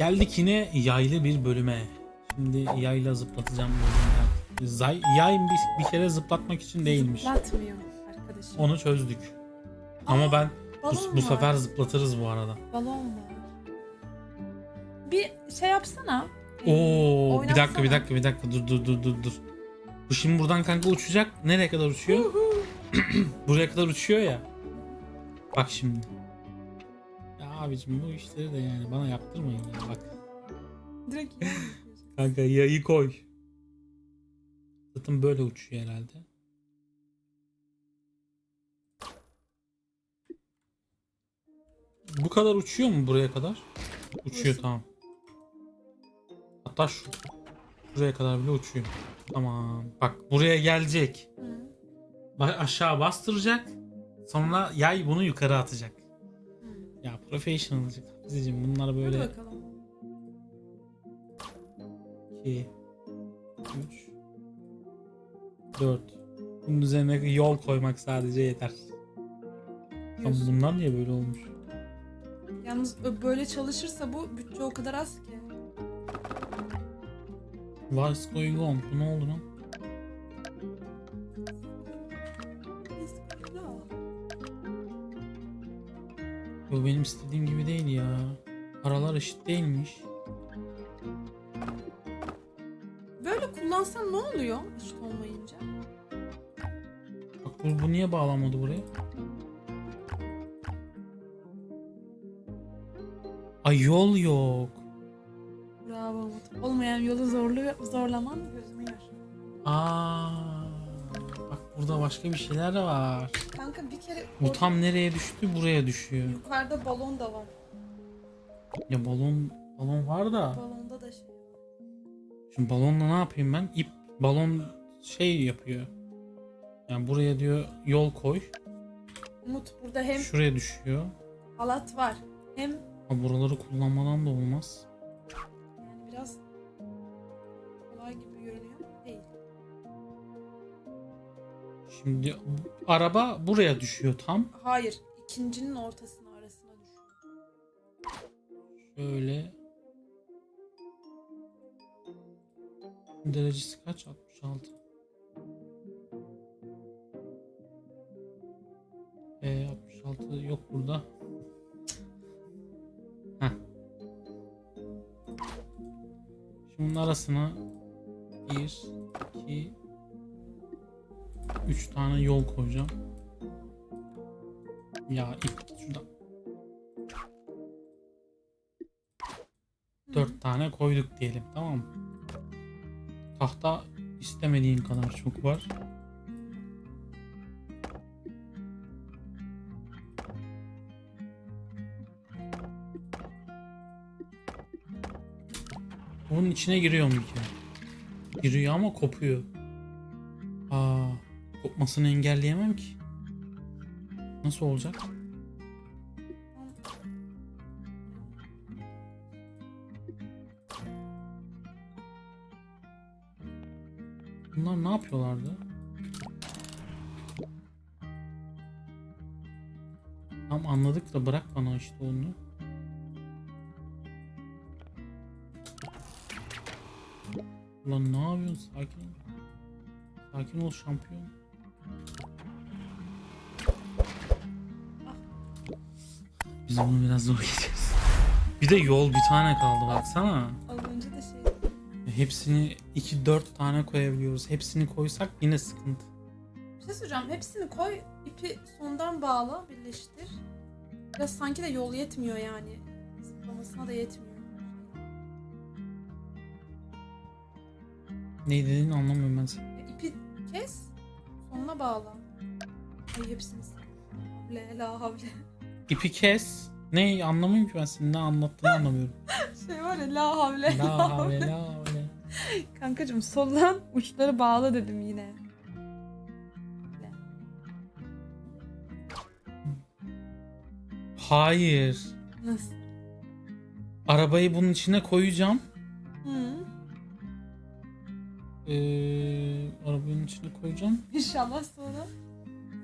Geldik yine yaylı bir bölüme. Şimdi yayla zıplatacağım bölümler. Zay, yay bir, bir kere zıplatmak için değilmiş. Zıplatmıyor arkadaşım. Onu çözdük. Ama ben bu, bu var. sefer zıplatırız bu arada. Balon var. Bir şey yapsana. Oo bir Oynatsana. dakika bir dakika bir dakika dur dur dur dur dur. Bu şimdi buradan kanka uçacak. Nereye kadar uçuyor? Buraya kadar uçuyor ya. Bak şimdi. Abicim bu işleri de yani bana yaptırmayın ya bak. Direkt. Kanka yayı koy. Zaten böyle uçuyor herhalde. Bu kadar uçuyor mu buraya kadar? Uçuyor Burası- tamam. Hatta şu buraya kadar bile uçuyor. Tamam. Bak buraya gelecek. Hı. Aşağı bastıracak. Sonra yay bunu yukarı atacak. Ya professionalcık. Azizim bunlar Hadi böyle bakalım. 2 3 4 Bunun üzerine yol koymak sadece yeter. Ama bunlar niye böyle olmuş? Yalnız böyle çalışırsa bu bütçe o kadar az ki. What's going on? Bu ne oldu lan? Bu benim istediğim gibi değil ya. Paralar eşit değilmiş. Böyle kullansan ne oluyor eşit olmayınca? Bak bu, bu niye bağlanmadı buraya? Ay yol yok. Bravo Umut. Olmayan yolu zorluyor, zorlaman gözüme yaş. Aa, bak burada başka bir şeyler de var. Kanka bir kere Bu orada- tam nereye düştü? Buraya düşüyor. yukarıda balon da var. Ya balon balon var da. Balonda da şey. Şimdi balonla ne yapayım ben? İp balon şey yapıyor. Yani buraya diyor yol koy. Umut burada hem Şuraya düşüyor. halat var hem Ha, buraları kullanmadan da olmaz. yani biraz kolay gibi görünüyor. Şimdi araba buraya düşüyor tam. Hayır. ikincinin ortasına arasına düşüyor. Şöyle. Derecesi kaç? 66. E 66 yok burada. Heh. Şimdi bunun arasına 1 2 3 tane yol koyacağım. Ya ip şuradan. Hı. Dört tane koyduk diyelim tamam mı? Tahta istemediğin kadar çok var. Bunun içine giriyor mu kere? Giriyor ama kopuyor. Aa, kopmasını engelleyemem ki. Nasıl olacak? Bunlar ne yapıyorlardı? Tam anladık da bırak bana işte onu. Ulan ne yapıyorsun? Sakin. Sakin ol şampiyon. Biz bunu biraz zor geçeceğiz. Bir de yol bir tane kaldı baksana. Az önce de şey Hepsini 2-4 tane koyabiliyoruz. Hepsini koysak yine sıkıntı. Bir şey söyleyeceğim. Hepsini koy, ipi sondan bağla, birleştir. Biraz sanki de yol yetmiyor yani. Zıplamasına da yetmiyor. Ne dediğini anlamıyorum ben senin. Ya ipi kes, sonuna bağla. Ay hepsini havle, la havle. İpi kes. Ne anlamıyorum ki ben senin ne anlattığını anlamıyorum. Şey var ya la havle, La havle la havle. Kankacım soldan uçları bağla dedim yine. Hayır. Nasıl? Arabayı bunun içine koyacağım. Hı. Ee, arabanın içine koyacağım. İnşallah sonra.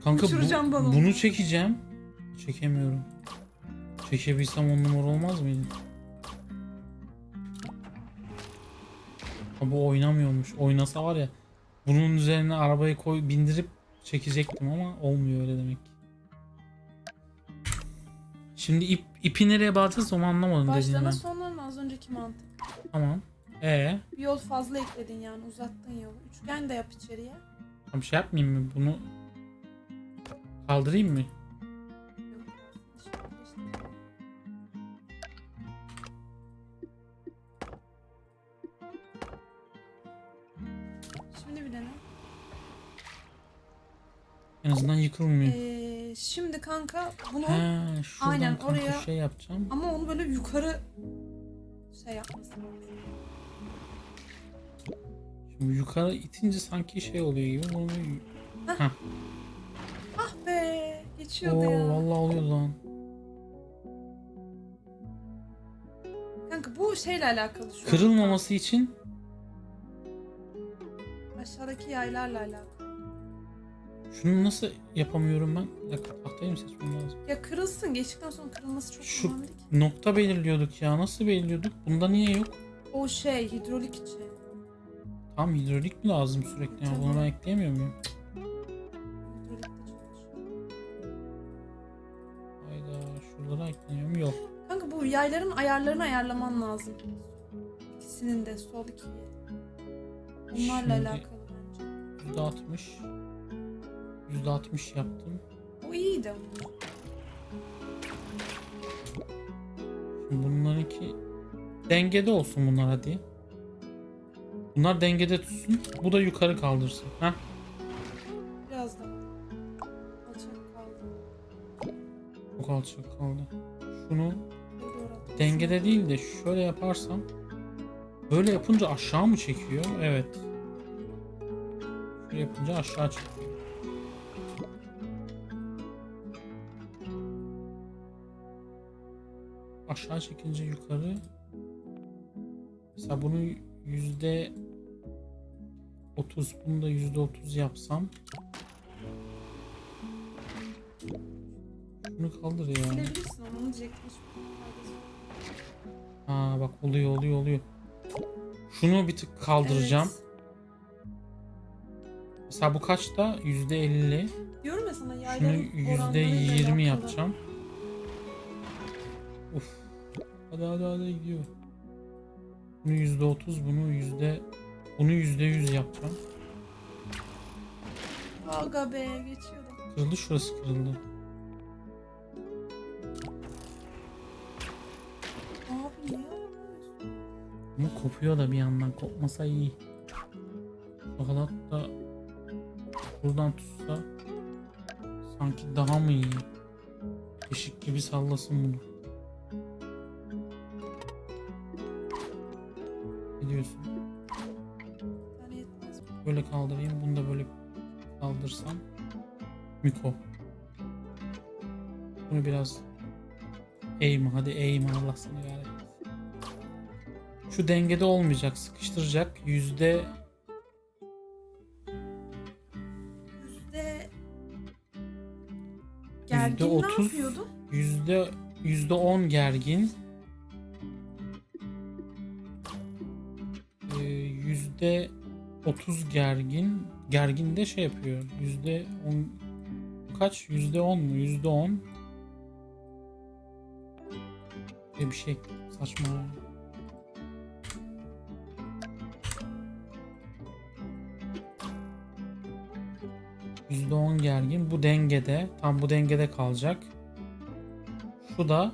Kanka bu- bunu çekeceğim. Çekemiyorum. Çekebilsem on numara olmaz mıydı? Ha, bu oynamıyormuş. Oynasa var ya bunun üzerine arabayı koy bindirip çekecektim ama olmuyor öyle demek. ki. Şimdi ip ipi nereye bağlayacağız onu anlamadım dediğini Başlama sonlarına az önceki mantık. Tamam. Ee, Bir yol fazla ekledin yani uzattın yolu. Üçgen de yap içeriye. bir şey yapmayayım mı? Bunu kaldırayım mı? En azından yıkılmıyor. Ee, şimdi kanka bunu şuradan Aynen, kanka oraya- şey yapacağım. ama onu böyle yukarı şey yapması lazım. Şimdi yukarı itince sanki şey oluyor gibi. Bunu Ah be geçiyordu Oo, ya. vallahi oluyor lan. Kanka bu şeyle alakalı şu an. Kırılmaması için Aşağıdaki yaylarla alakalı. Şunu nasıl yapamıyorum ben? Dakika tahtayı seçmem lazım? Ya kırılsın geçtikten sonra kırılması çok Şu- önemli ki. Nokta belirliyorduk ya. Nasıl belirliyorduk? Bunda niye yok? O şey hidrolik için. Tam hidrolik mi lazım sürekli? Ya? Bunu ben ekleyemiyor muyum? Hayda şuralara ekleniyor mu? Yok. Kanka bu yayların ayarlarını ayarlaman lazım. İkisinin de sol ikiyi. Onlarla Şimdi- alakalı bence. %60 %60 yaptım. O iyiydi. Şimdi bunlarınki dengede olsun bunlar hadi. Bunlar dengede tutsun. Bu da yukarı kaldırsın. Heh. Biraz da alçak kaldı. Çok alçak kaldı. Şunu dengede değil de şöyle yaparsam böyle yapınca aşağı mı çekiyor? Evet. Şöyle yapınca aşağı çekiyor. Aşağı çekince yukarı. Mesela bunu yüzde 30 bunu da yüzde 30 yapsam şunu kaldır ya. Bilebilirsin onu yok. Ha bak oluyor oluyor oluyor. Şunu bir tık kaldıracağım. Evet. Mesela bu kaçta? Yüzde elli. Diyorum ya sana Şunu yayların yüzde oranlarıyla yirmi alakalı. yapacağım. Uf. Hadi hadi hadi gidiyor. Bunu yüzde otuz, bunu yüzde bunu yüzde yüz yapacağım. Aga be geçiyordum. Kırıldı şurası kırıldı. Abi niye yapıyorsun? Ama kopuyor da bir yandan kopmasa iyi. Halat da buradan tutsa sanki daha mı iyi? Eşik gibi sallasın bunu. Böyle kaldırayım. Bunu da böyle kaldırsam. Miko. Bunu biraz eğme. Hadi eğme Allah seni kahretmesin. Şu dengede olmayacak. Sıkıştıracak. Yüzde Yüzde... Gergin ne otuz. yapıyordu? yüzde yüzde on gergin. Ee, Yüzde otuz gergin. Gergin de şey yapıyor. Yüzde on kaç? Yüzde on mu? Yüzde on. Böyle bir şey saçma. Yüzde on gergin. Bu dengede. Tam bu dengede kalacak. Şu da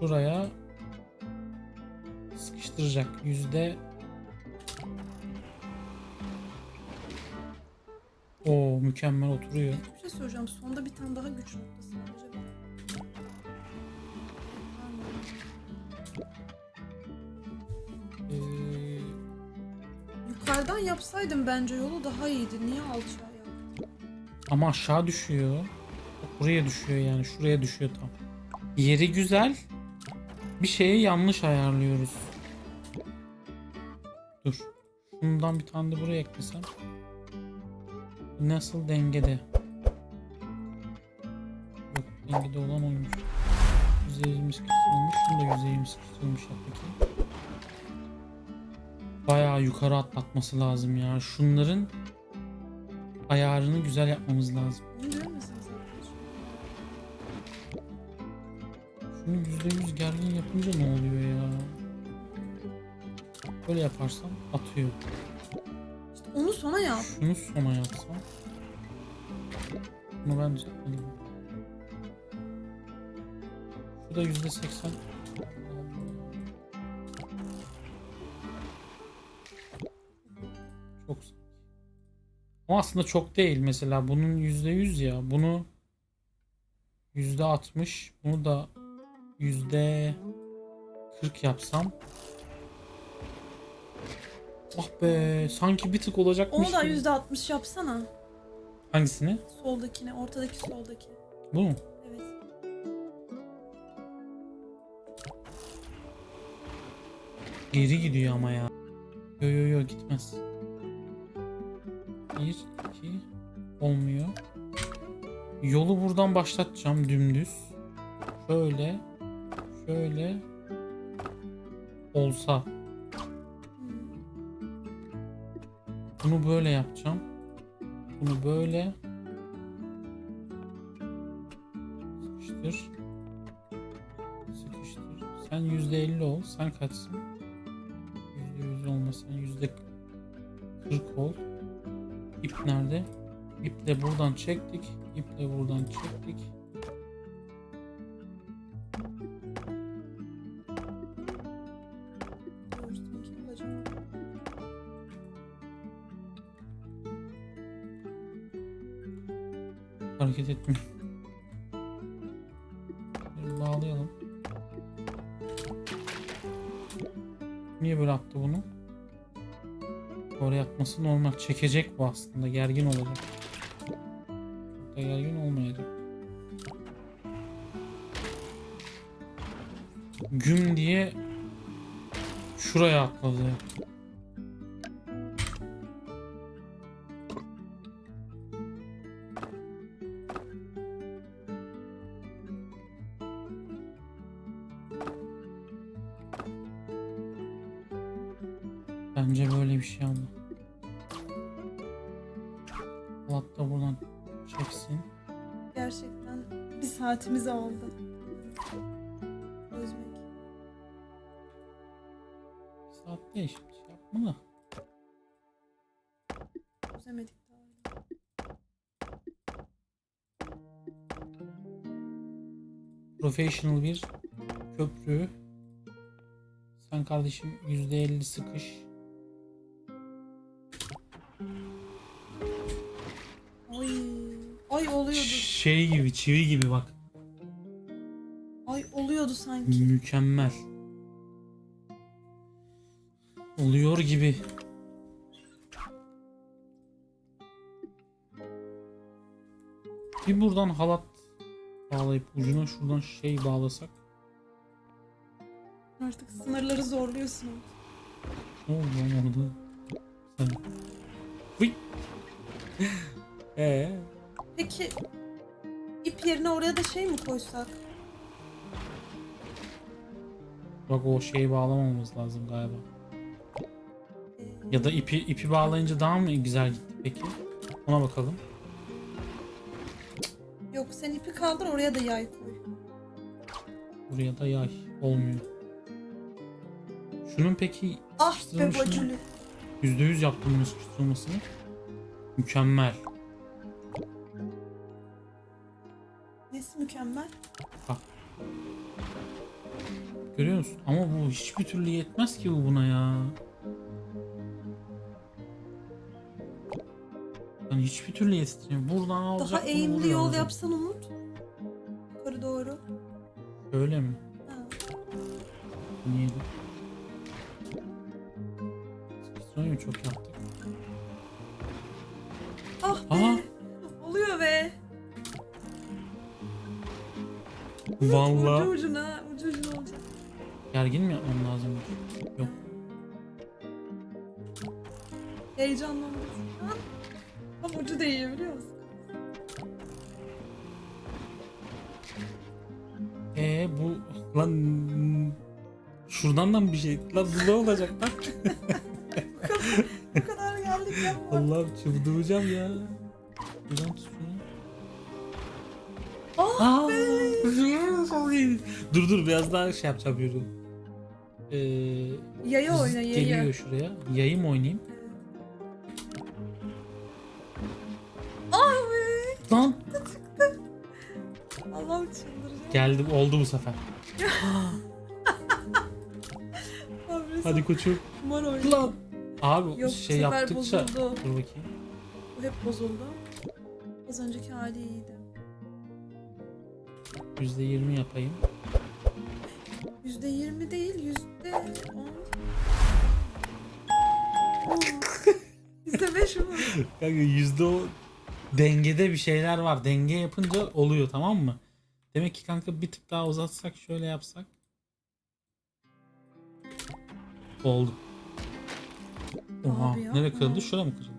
şuraya sıkıştıracak. Yüzde mükemmel oturuyor. Bir şey soracağım. Sonda bir tane daha güç noktası var acaba. Ee, Yukarıdan yapsaydım bence yolu daha iyiydi. Niye alçağa yaptın? ama aşağı düşüyor. Buraya düşüyor yani. Şuraya düşüyor tam. Yeri güzel. Bir şeye yanlış ayarlıyoruz. Dur. Şundan bir tane de buraya eklesem. Nasıl dengede? Yok dengede olan oymuş. %20 sıkıştırılmış. Şunu da %20 sıkıştırılmış yap bakayım. bayağı yukarı atlatması lazım ya. Şunların ayarını güzel yapmamız lazım. Şunu %100 gergin yapınca ne oluyor ya? Böyle yaparsam atıyor. Onu sona yap. Şunu sona yapsam. Bunu ben düzeltmeliyim. Şu da yüzde seksen. Çok. Ama aslında çok değil. Mesela bunun yüzde yüz ya. Bunu yüzde altmış. Bunu da yüzde kırk yapsam. Ah be sanki bir tık olacakmış Onu da gibi. yüzde altmış yapsana. Hangisini? Soldakine, ortadaki soldaki. Bu mu? Evet. Geri gidiyor ama ya. Yo yo yo gitmez. Bir, iki, olmuyor. Yolu buradan başlatacağım dümdüz. Şöyle, şöyle olsa. Bunu böyle yapacağım. Bunu böyle. Sıkıştır. Sıkıştır. Sen yüzde elli ol. Sen kaçsın? Yüzde yüz olma. Sen yüzde kırk ol. İp nerede? İple buradan çektik. İple buradan çektik. Hareket etmiyor. Bağlayalım. Niye böyle attı bunu? Oraya atması normal. Çekecek bu aslında. Gergin olacak. Çok da gergin olmayacak. Güm diye şuraya atladı. Bence böyle bir şey ama. Hatta buradan çeksin. Gerçekten bir saatimizi aldı. Çözmek. Bir saat değil şimdi şey yapma da. Çözemedik daha. Professional bir köprü. Sen kardeşim %50 sıkış. Şey gibi çivi gibi bak. Ay oluyordu sanki. Mükemmel. Oluyor gibi. Bir buradan halat bağlayıp ucuna şuradan şey bağlasak. Artık sınırları zorluyorsun. Ne oldu lan orada? Sen. Ee, Peki ip yerine oraya da şey mi koysak? bak o şeyi bağlamamız lazım galiba. Ee, Ya da ipi ipi bağlayınca daha mı güzel gitti peki? Ona bakalım. Yok sen ipi kaldır oraya da yay koy. Buraya da yay olmuyor. Şunun peki Ah be bacülü. %100 yaptım bunu sıkıştırılmasını. Mükemmel. Nesi mükemmel? Görüyor musun? Ama bu hiçbir türlü yetmez ki bu buna ya. Yani hiçbir türlü yetmiyor. Buradan alacak Daha eğimli yol alacak. yapsan Umut. Yukarı doğru. Öyle mi? Ha. Niye? Sıkıştırmayı çok yaptık. Ah be. Aha. Ucu Vallahi. ucuna, ucu ucuna olacak. Gergin mi yapmam lazım? Yok. Heyecanlandım. Tam ucu değiyor biliyor musun? Ee bu lan şuradan da mı bir şey? Lan bu ne olacak lan? Bu kadar geldik yapma. Allah'ım çıldıracağım ya. Buradan tut şunu. Oh Aa, be. Dur dur biraz daha şey yapacağım yürü. Ee, Yayı oyna yayı. Geliyor şuraya. Yayı mı oynayayım? Ah be. Lan Allah'ım çıldıracağım. geldi oldu bu sefer. Hadi koçum. Kumar oyna. Lan. Abi Yok, şey yaptıkça bozuldu. dur bakayım. Bu hep bozuldu. Az önceki hali iyiydi. %20 yapayım. Yüzde yirmi değil, yüzde on. Yüzde beş mi? Kanka yüzde o dengede bir şeyler var. Denge yapınca oluyor tamam mı? Demek ki kanka bir tık daha uzatsak şöyle yapsak. Oldu. Oha. Abi yapma. Nereye kırıldı? Şura mı kırıldı?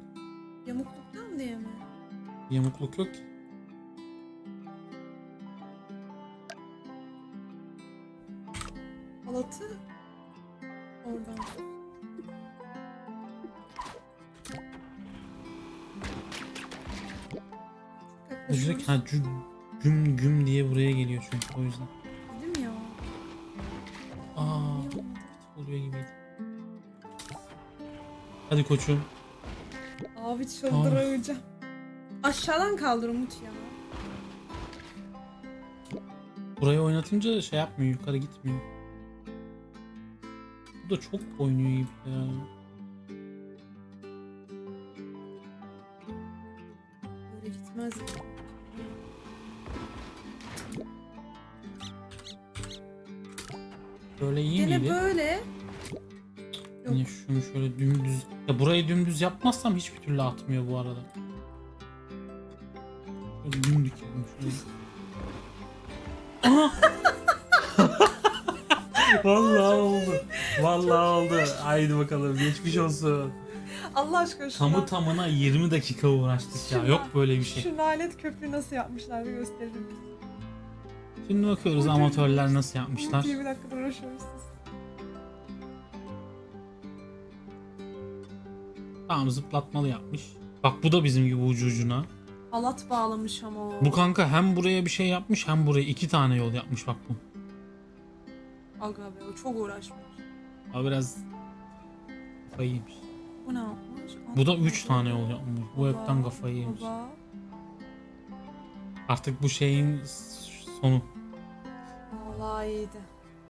Yamukluktan diye mi? Yamukluk yok ki. Halatı oradan. Yaklaşıyoruz. ha cü- güm güm diye buraya geliyor çünkü o yüzden. Dedim ya. Aa, oluyor gibiydi. Hadi koçum. Abi çıldıracağım. Aşağıdan kaldır Umut ya. Burayı oynatınca şey yapmıyor, yukarı gitmiyor. Bu da çok oynuyor gibi ya. Böyle gitmez. Böyle iyi Gene miydi? böyle. Yine şunu şöyle dümdüz... Ya burayı dümdüz yapmazsam hiçbir türlü atmıyor bu arada. Böyle dümdük yapayım şöyle. Vallahi oldu. Vallahi oldu. Haydi bakalım geçmiş olsun. Allah aşkına şuna. Tamı tamına 20 dakika uğraştık ya. Şuna- Yok böyle bir şey. Şu nalet köprüyü nasıl yapmışlar bir gösterir misin? Şimdi bakıyoruz amatörler nasıl yapmışlar. 20 dakikada uğraşıyoruz siz. Tamam zıplatmalı yapmış. Bak bu da bizim gibi ucu ucuna. Halat bağlamış ama o. Bu kanka hem buraya bir şey yapmış hem buraya iki tane yol yapmış bak bu. Aga be o çok uğraşmış. Ama biraz kafayı yemiş. Bu ne yapmış? Bu da Atmadı. 3 tane yol yapmış. Bu hepten kafayı yemiş. Baba. Artık bu şeyin sonu. Vallahi iyiydi.